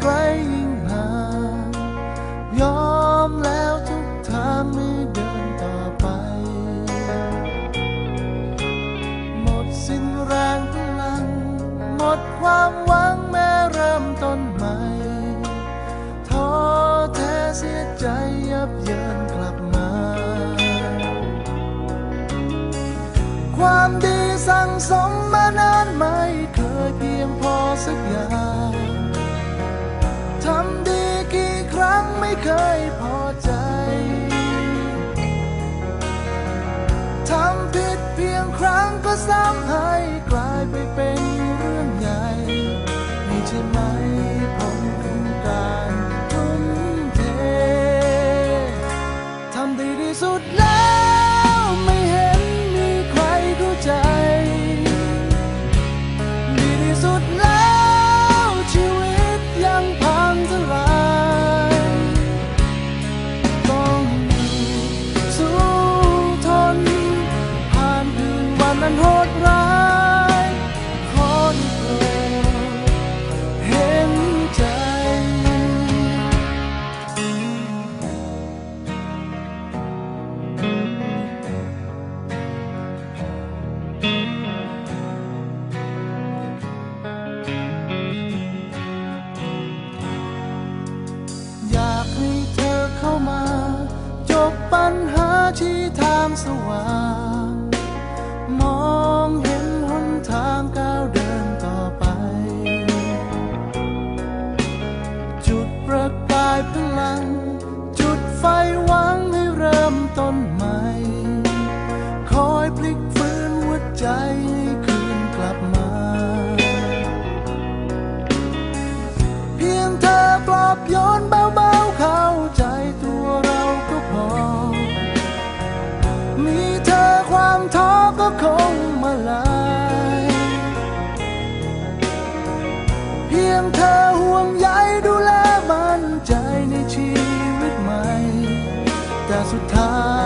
ไกลยิ่งห่างยอมแล้วทุกทางไม่เดินต่อไป หมดสิ้นแรงพลัง หมดความหวังแม้เริ่มต้นใหม่ท้อแท้เสียใจยับเยินกลับมา ความดีสั่งสมมานานไม่เคยเพียงพอสักอย่าง 可以跑。 พียงเธอปลอบโยนเบาๆเข้าใจตัวเราก็พอ มีเธอความท้อก็คงมาลายเพียงเธอห่วงใยดูแลมันใจในชีวิตใหม่ แต่สุดท้าย